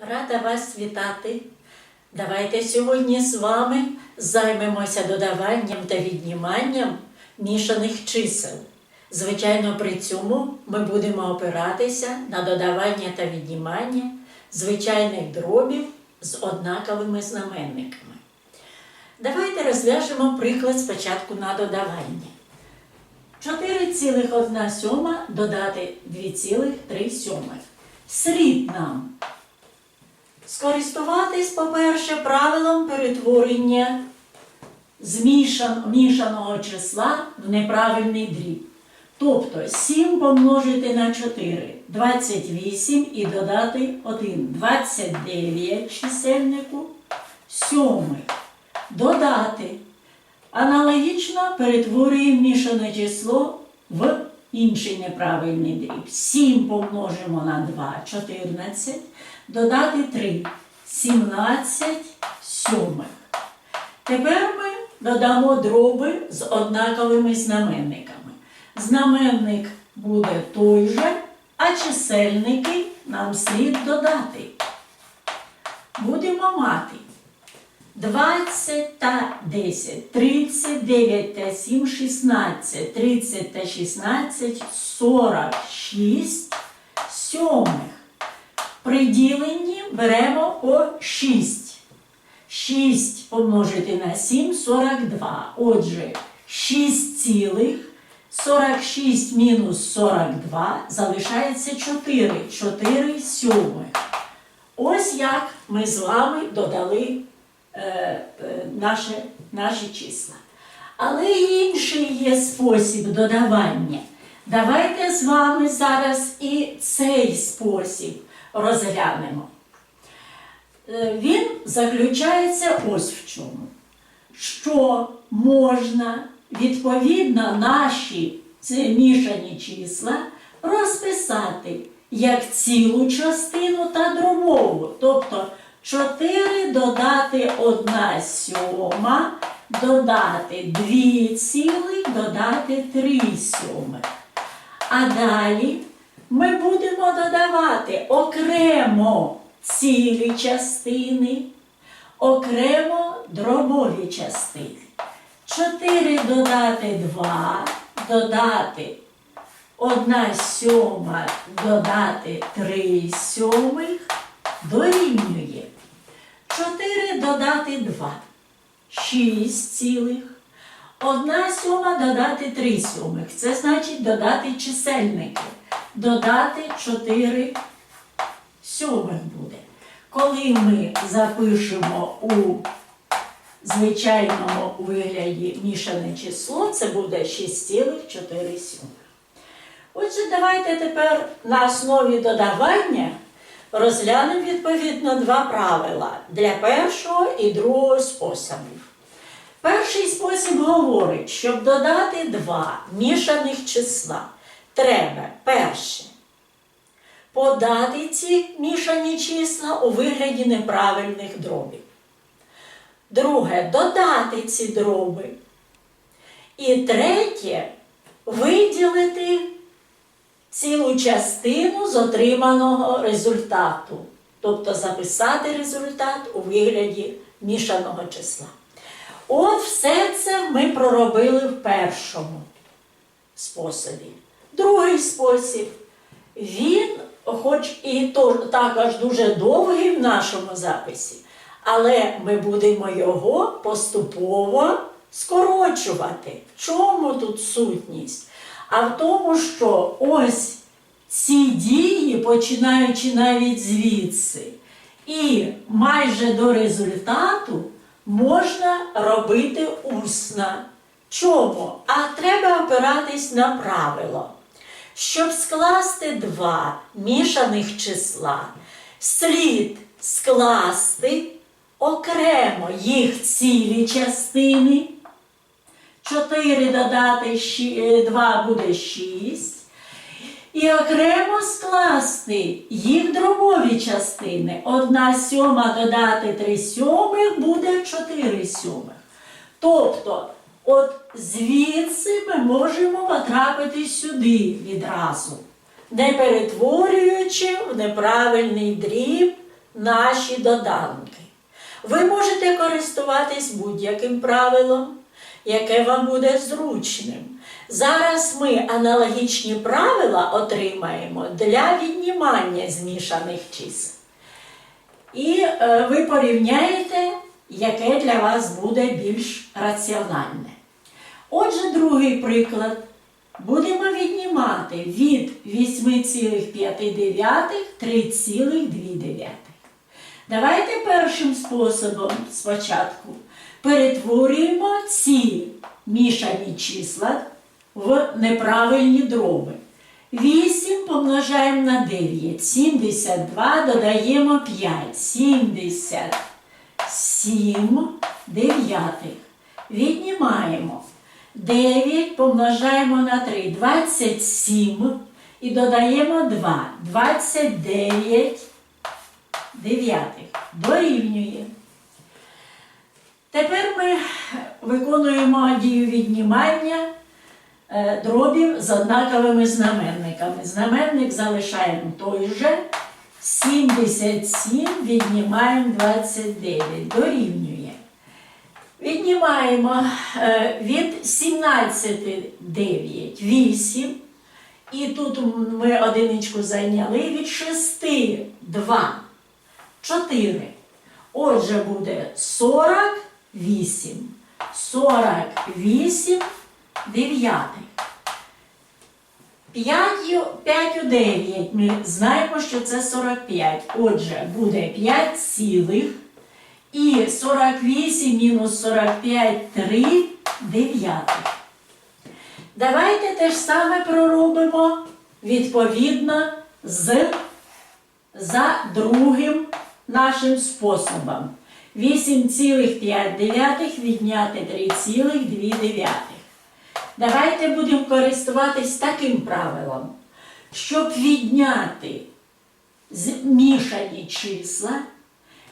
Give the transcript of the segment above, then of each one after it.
Рада вас вітати. Давайте сьогодні з вами займемося додаванням та відніманням мішаних чисел. Звичайно, при цьому ми будемо опиратися на додавання та віднімання звичайних дробів з однаковими знаменниками. Давайте розв'яжемо приклад спочатку на додавання. 4,1 сьома додати 2,3 сьомих. Нам скористуватись, по-перше, правилом перетворення змішан, мішаного числа в неправильний дріб. Тобто 7 помножити на 4 28 і додати 1 29 чисельнику сьомих. Додати. Аналогічно перетворюємо мішане число в інший неправильний дріб. 7 помножимо на 2 14, додати 3 17 сьомих. Тепер ми додамо дроби з однаковими знаменниками. Знаменник буде той же, а чисельники нам слід додати. Будемо мати 20 та 10, 39 та 7, 16, 30 та 16, 46 сьомих. При діленні беремо по 6. 6 помножити на 7 42. Отже, 6 цілих 46 мінус 42 залишається 4. 4 сьомих. Ось як ми з вами додали е, е, наші, наші числа. Але інший є спосіб додавання. Давайте з вами зараз і цей спосіб розглянемо. Е, Він заключається ось в чому. Що можна відповідно наші ці мішані числа розписати як цілу частину та дробову. Тобто 4 додати 1 сьома, додати 2 цілих, додати 3 сьомих. А далі ми будемо додавати окремо цілі частини, окремо дробові частини. 4 додати 2, додати 1 сьома, додати 3 сьомих дорівнює. 4 додати 2, 6 цілих. 1 сьома додати 3 сьомих. Це значить додати чисельники. Додати 4 сьомих буде. Коли ми запишемо у звичайному вигляді мішане число, це буде 6,4. Отже, давайте тепер на основі додавання розглянемо відповідно два правила для першого і другого способів. Перший спосіб говорить, щоб додати два мішаних числа, треба перше подати ці мішані числа у вигляді неправильних дробів. Друге додати ці дроби. І третє виділити цілу частину з отриманого результату. Тобто записати результат у вигляді мішаного числа. От все це ми проробили в першому способі. Другий спосіб. Він, хоч і також дуже довгий в нашому записі, але ми будемо його поступово скорочувати. В чому тут сутність? А в тому, що ось ці дії, починаючи навіть звідси, і майже до результату можна робити усно. Чому? А треба опиратись на правило. Щоб скласти два мішаних числа, слід скласти окремо їх цілі частини. 4 додати 2 буде 6. І окремо скласти їх дробові частини. 1 сьома додати 3 сьомих буде 4 сьомих. Тобто, от звідси ми можемо потрапити сюди відразу, не перетворюючи в неправильний дріб наші доданки. Ви можете користуватись будь-яким правилом, яке вам буде зручним. Зараз ми аналогічні правила отримаємо для віднімання змішаних чисел. І е, ви порівняєте, яке для вас буде більш раціональне. Отже, другий приклад. Будемо віднімати від 8,5 3,2. Давайте першим способом спочатку перетворюємо ці мішані числа в неправильні дроби. 8 помножаємо на 9. 72 додаємо 5. 77 дев'ятих. Віднімаємо. 9 помножаємо на 3. 27 і додаємо 2. 29 дев'ятих. Дорівнює. Тепер ми виконуємо дію віднімання е, дробів з однаковими знаменниками. Знаменник залишаємо той же. 77 віднімаємо 29. Дорівнює. Віднімаємо е, від 17 9 8. І тут ми одиничку зайняли від 6 2 4. Отже, буде 48. 48 дев'ятих. 5, 5 у 9. Ми знаємо, що це 45. Отже, буде 5 цілих. І 48 мінус 45 3 дев'ятих. Давайте те ж саме проробимо відповідно з за другим нашим способом. 8,5 відняти 3,2. Давайте будемо користуватись таким правилом, щоб відняти змішані числа,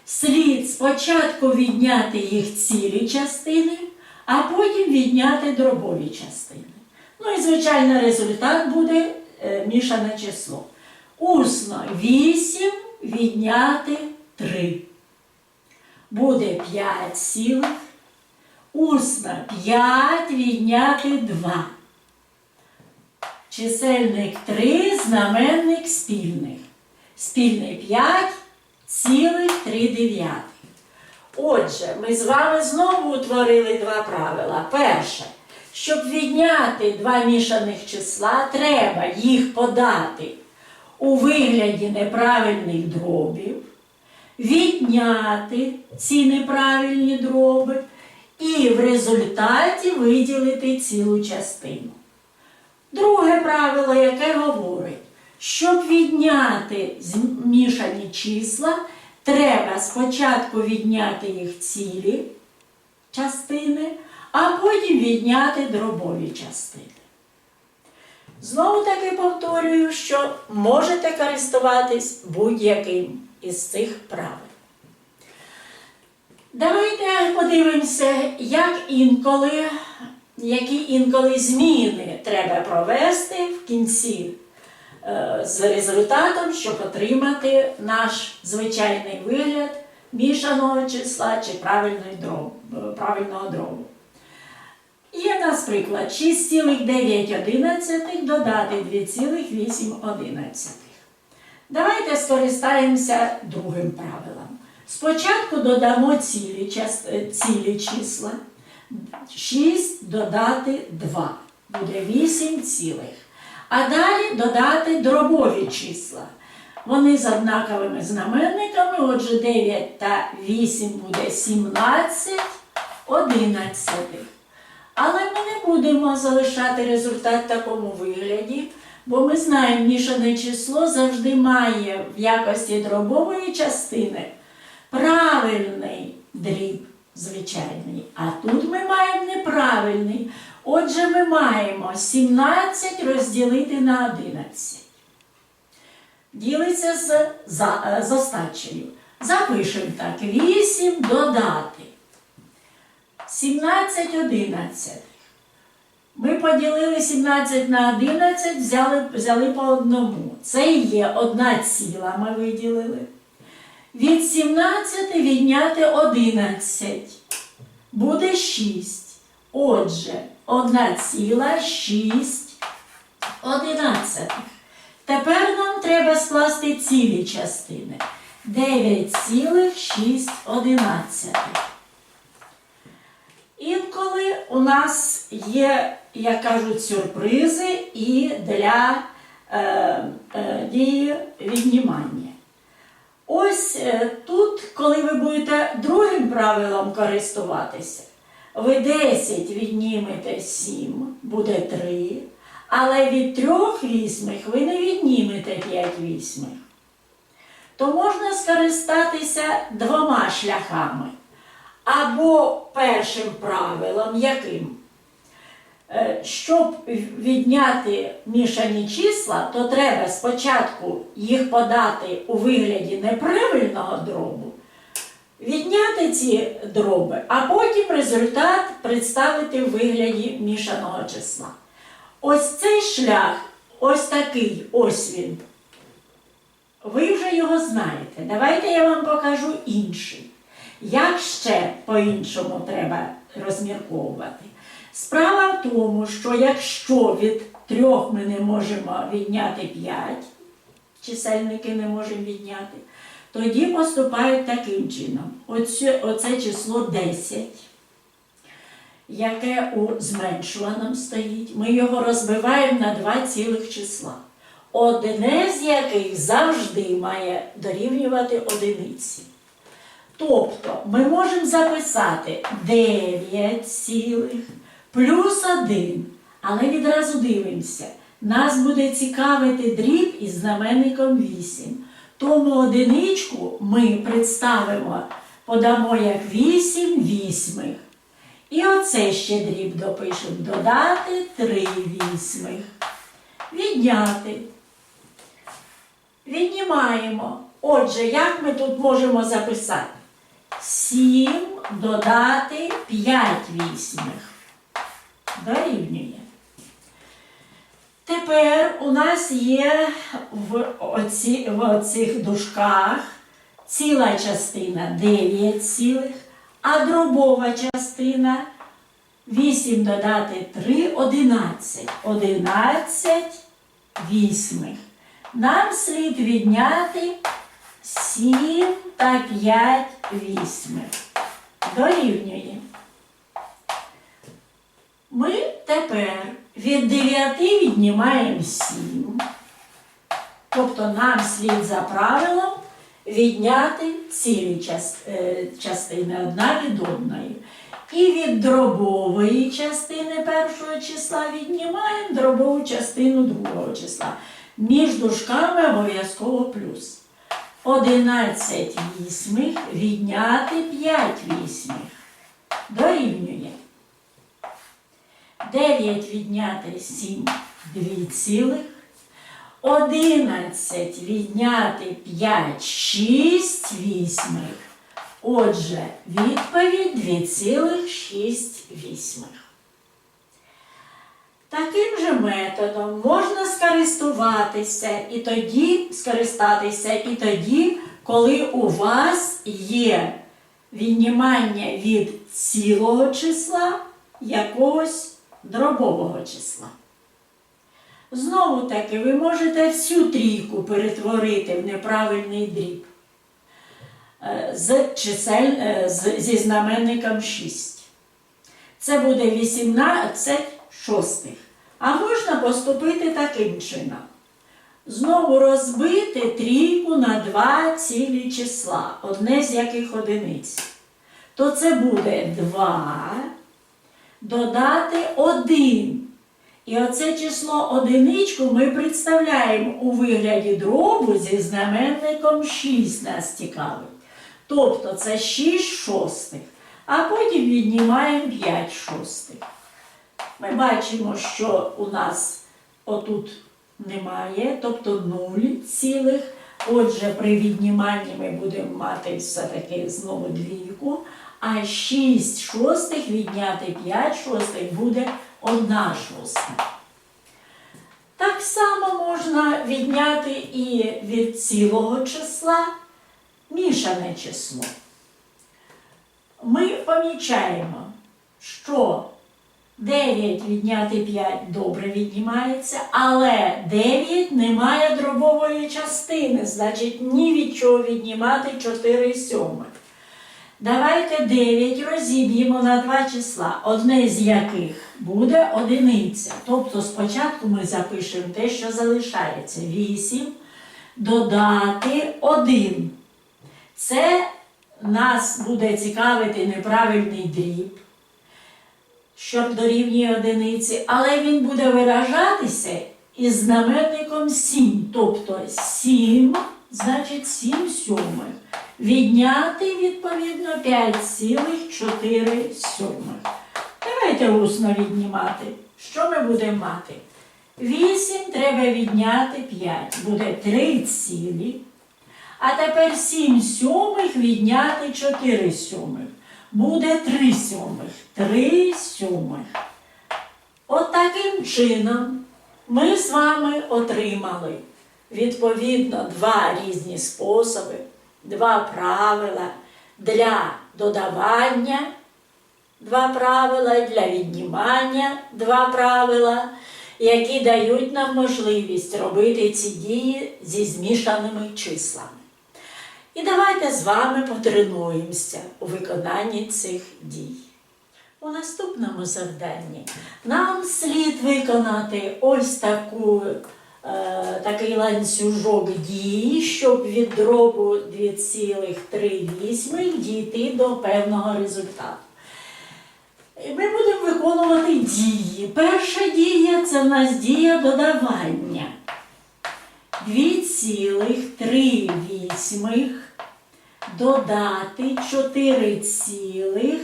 слід спочатку відняти їх цілі частини, а потім відняти дробові частини. Ну і, звичайно, результат буде е, мішане число. Усно 8 відняти 3. Буде 5 цілих. Усно 5 відняти 2. Чисельник 3, знаменник спільних. Спільний 5 цілих 3 дев'ятих. Отже, ми з вами знову утворили два правила. Перше, щоб відняти два мішаних числа, треба їх подати у вигляді неправильних дробів, відняти ці неправильні дроби і в результаті виділити цілу частину. Друге правило, яке говорить, щоб відняти змішані числа, треба спочатку відняти їх цілі частини, а потім відняти дробові частини. Знову таки повторюю, що можете користуватись будь-яким із цих правил. Давайте подивимося, як інколи, які інколи зміни треба провести в кінці з результатом, щоб отримати наш звичайний вигляд мішаного числа чи правильного дробу. Є нас приклад 6,9 додати 2,8. Давайте скористаємося другим правилом. Спочатку додамо цілі, част- цілі числа. 6 додати 2. Буде 8 цілих. А далі додати дробові числа. Вони з однаковими знаменниками, отже 9 та 8 буде 17 одинадцятих. Але ми не будемо залишати результат в такому вигляді, бо ми знаємо, мішане число завжди має в якості дробової частини правильний дріб звичайний. А тут ми маємо неправильний. Отже, ми маємо 17 розділити на 11. Ділиться з, за, з остачею. Запишемо так: 8 додати. 17 11. Ми поділили 17 на 11, взяли, взяли по одному. Це є одна ціла ми виділили. Від 17 відняти 11. Буде 6. Отже, 1,6. Тепер нам треба скласти цілі частини. 9,6 одинадцятих. Інколи у нас є, як кажуть, сюрпризи і для е, е, дії віднімання. Ось е, тут, коли ви будете другим правилом користуватися, ви 10 віднімете 7, буде 3, але від 3 вісьмих ви не віднімете 5 вісьмих. То можна скористатися двома шляхами. Або першим правилом, яким? Е, Щоб відняти мішані числа, то треба спочатку їх подати у вигляді неправильного дробу, відняти ці дроби, а потім результат представити в вигляді мішаного числа. Ось цей шлях, ось такий, ось він. Ви вже його знаєте. Давайте я вам покажу інший. Як ще по-іншому треба розмірковувати? Справа в тому, що якщо від трьох ми не можемо відняти 5, чисельники не можемо відняти, тоді поступають таким чином. Оце, оце число 10, яке у зменшуваному стоїть, ми його розбиваємо на два цілих числа. Одне з яких завжди має дорівнювати одиниці. Тобто ми можемо записати 9 цілих плюс 1. Але відразу дивимося. Нас буде цікавити дріб із знаменником 8. Тому одиничку ми представимо, подамо як 8 вісьмих. І оце ще дріб допишемо. Додати 3 вісьмих. Відняти. Віднімаємо. Отже, як ми тут можемо записати? 7 додати 5 вісьмих. Дорівнює. Тепер у нас є в, оці, в оцих дужках ціла частина 9 цілих, а дробова частина 8 додати 3 11. 11 вісьмих. Нам слід відняти 7 та 5 вісьмих. Дорівнює. Ми тепер від 9 віднімаємо 7. Тобто нам слід за правилом відняти цілі е, частини одна від одної. І від дробової частини першого числа віднімаємо дробову частину другого числа. Між дужками обов'язково плюс. 11 вісьмих відняти 5 вісьмих. Дорівнює. 9 відняти 7 2 цілих. 11 відняти 5 6 вісьмих. Отже, відповідь 2,6. Таким же методом можна скористуватися і тоді скористатися і тоді, коли у вас є віднімання від цілого числа якогось дробового числа. Знову таки, ви можете всю трійку перетворити в неправильний дріб е, з чисель, е, з- зі знаменником 6. Це буде 18 шостих. А можна поступити таким чином. Знову розбити трійку на два цілі числа, одне з яких одиниць. То це буде 2 додати 1. І оце число одиничку ми представляємо у вигляді дробу зі знаменником 6 нас цікавить. Тобто це 6 шостих. А потім віднімаємо 5 шостих. Ми бачимо, що у нас отут немає, тобто 0 цілих. Отже, при відніманні ми будемо мати все-таки знову двійку. А 6 шостих відняти 5 шостих буде 1 шоста. Так само можна відняти і від цілого числа мішане число. Ми помічаємо, що 9 відняти 5 добре віднімається, але 9 не має дробової частини, значить ні від чого віднімати 4 сьомих. Давайте 9 розіб'ємо на два числа, одне з яких буде одиниця. Тобто спочатку ми запишемо те, що залишається. 8 додати 1. Це нас буде цікавити неправильний дріб, що дорівнює одиниці, але він буде виражатися із знаменником 7. Тобто 7, значить 7 сьомих. Відняти, відповідно, 5,4 сьомих. Давайте усно віднімати. Що ми будемо мати? 8 треба відняти 5. Буде 3 цілі. А тепер 7 сьомих відняти 4 сьомих. Буде 3 сьомих. 3 сьомих. От таким чином ми з вами отримали відповідно два різні способи, два правила для додавання, два правила для віднімання, два правила, які дають нам можливість робити ці дії зі змішаними числами. І давайте з вами потренуємося у виконанні цих дій. У наступному завданні нам слід виконати ось таку, такий ланцюжок дій, щоб від дробу 2,3 дійти до певного результату. І Ми будемо виконувати дії. Перша дія це в нас дія додавання. 2,3 додати 4,5.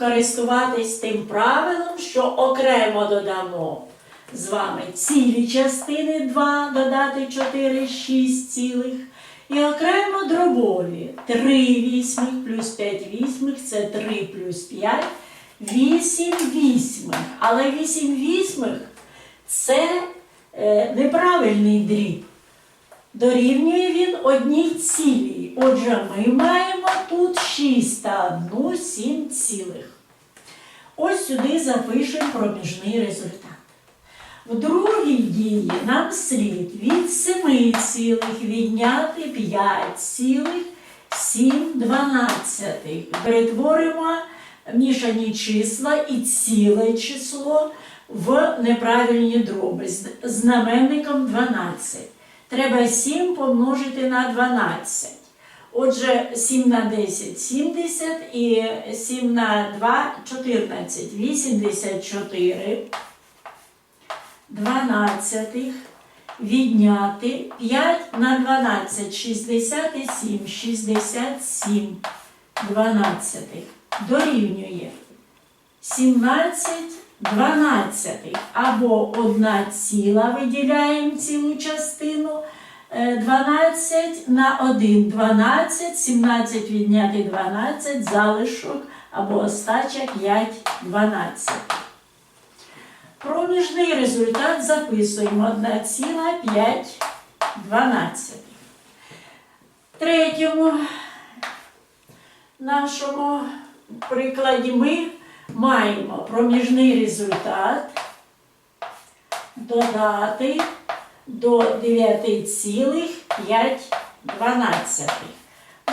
Користуватись тим правилом, що окремо додамо з вами цілі частини 2 додати 4, 6 цілих. І окремо дробові 3 вісьмих плюс 5 вісьмих це 3 плюс 5, 8 вісьмих. Але 8 вісьмих це е, неправильний дріб. Дорівнює він одній цілій. Отже, ми маємо тут 6 та 1 7 цілих. Ось сюди запишемо проміжний результат. В другій дії нам слід від 7 цілих відняти 5 цілих 7 дванадцятих. Перетворимо мішані числа і ціле число в неправильні дроби з знаменником 12. Треба 7 помножити на 12. Отже, 7 на 10 70 і 7 на 2 14. 84 дванадцятих відняти 5 на 12 67 67 дванадцятих дорівнює 17 дванадцятих або 1 ціла виділяємо цілу частину. Е, 12 на 1 12, 17 відняти 12, залишок або остача 5 12. Проміжний результат записуємо 1,5 12. Третьому нашому прикладі ми маємо проміжний результат додати до 9,5 12.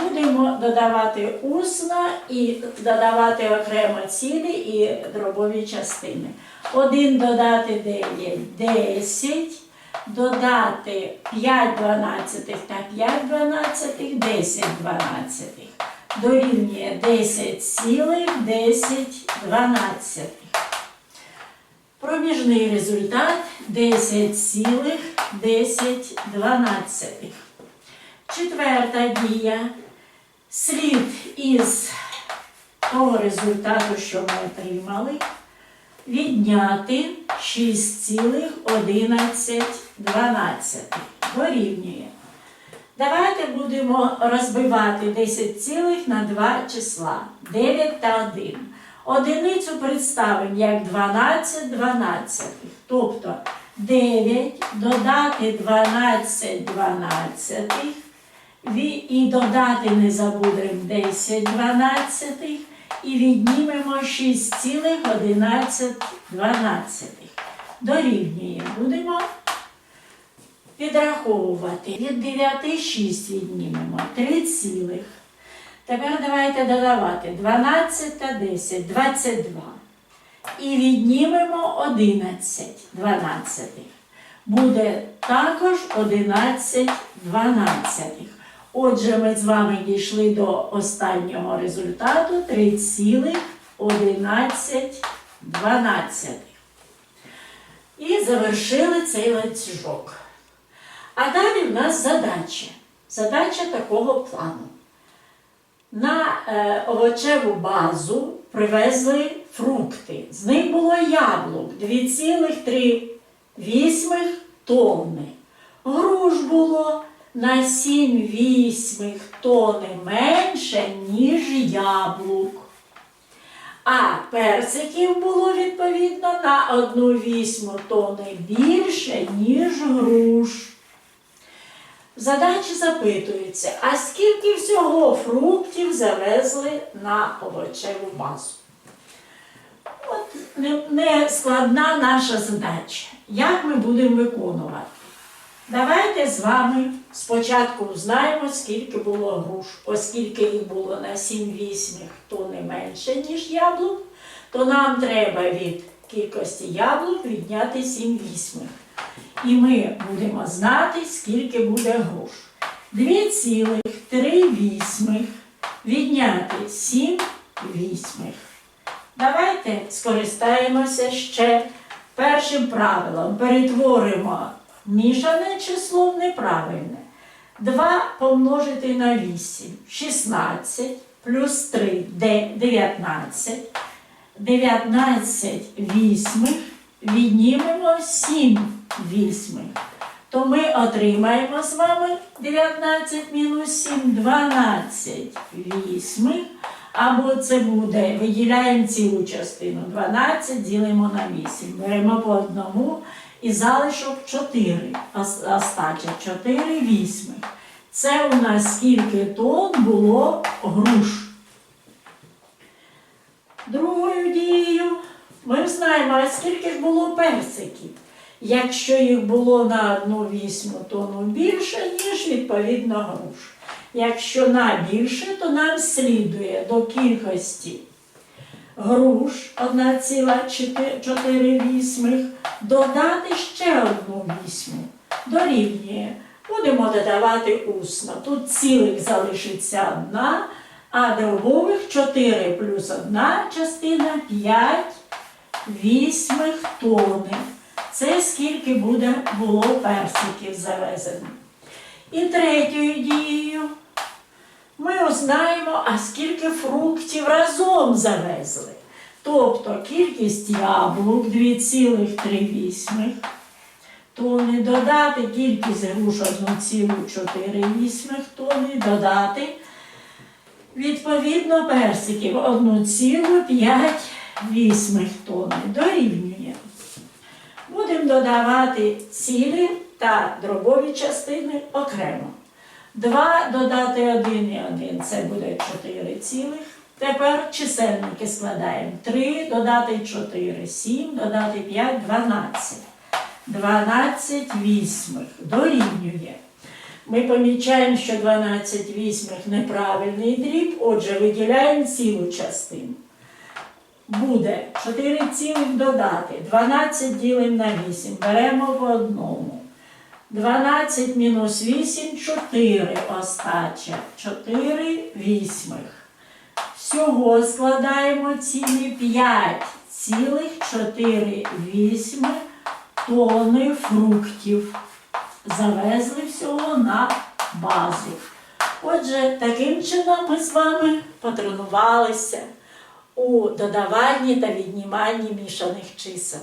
Будемо додавати усно і додавати окремо цілі і дробові частини. 1 додати 9 10, додати 5 дванадцятих та 5 дванадцятих 10 дванадцятих. Дорівнює 10 цілих 10 дванадцятих. Проміжний результат 10 цілих 10 дванадцятих. Четверта дія. Слід із того результату, що ми отримали, відняти 6,11 дорівнює. Давайте будемо розбивати 10 цілих на два числа 9 та 1. Одиницю представимо як 12 12. Тобто 9 додати 12 дванадцятих ві- і додати не забудемо 10 дванадцятих і віднімемо 6,11 дванадцятих. Дорівнює. Будемо підраховувати. Від 9 6 віднімемо 3 цілих. Тепер давайте додавати 12 та 10, 22. І віднімемо 11 дванадцятих. Буде також 11 дванадцятих. Отже, ми з вами дійшли до останнього результату 3,11 дванадцятих. І завершили цей ланцюжок. А далі в нас задача. Задача такого плану. Е, овочеву базу привезли фрукти. З них було яблук 2,3 тонни. Груш було на 7 вісьмих тонни менше, ніж яблук. А персиків було відповідно на 1 вісьму тонни більше, ніж груш. В задачі запитується, а скільки всього фруктів завезли на овочеву базу? От не, не наша задача. Як ми будемо виконувати? Давайте з вами спочатку узнаємо, скільки було груш. Оскільки їх було на 7 вісьмих тонни менше, ніж яблук, то нам треба від кількості яблук відняти 7 вісьмих. І ми будемо знати, скільки буде груш. 2,3 відняти 7 вісьмих. Давайте скористаємося ще першим правилом. Перетворимо мішане число в неправильне. 2 помножити на 8 16 плюс 3 19. 19 вісьмих віднімемо 7 вісьмих. То ми отримаємо з вами 19 мінус 7 12 вісьмих. Або це буде, виділяємо цілу частину. 12 ділимо на 8. Беремо по одному і залишок 4. ос- Остача 4 вісьмих. Це у нас скільки тонн було груш. Другою дією ми знаємо, а скільки ж було персиків. Якщо їх було на одну вісьму тонну більше, ніж відповідно груш. Якщо на більше, то нам слідує до кількості груш 1,4 вісьмих, додати ще одну вісьму. Дорівнює. Будемо додавати усно. Тут цілих залишиться одна, а дробових 4 плюс одна частина 5 вісьмих тони. Це скільки буде було персиків завезено. І третьою дією ми узнаємо, а скільки фруктів разом завезли. Тобто кількість яблук 2,3 тони, додати кількість груш 1,4 тони, додати відповідно персиків 1,5 тони. Дорівнює. Будемо додавати цілі та дробові частини окремо. 2 додати 1 і 1 це буде 4 цілих. Тепер чисельники складаємо 3 додати 4, 7 додати 5, 12. 12 вісьмих дорівнює. Ми помічаємо, що 12 вісьмих неправильний дріб, отже, виділяємо цілу частину. Буде 4 цілих додати, 12 ділимо на 8, беремо по одному. 12 мінус 8 4 остача. 4 вісьмих. Всього складаємо цілі 5 цілих 4 вісьми тони фруктів. Завезли всього на базу. Отже, таким чином ми з вами потренувалися у додаванні та відніманні мішаних чисел.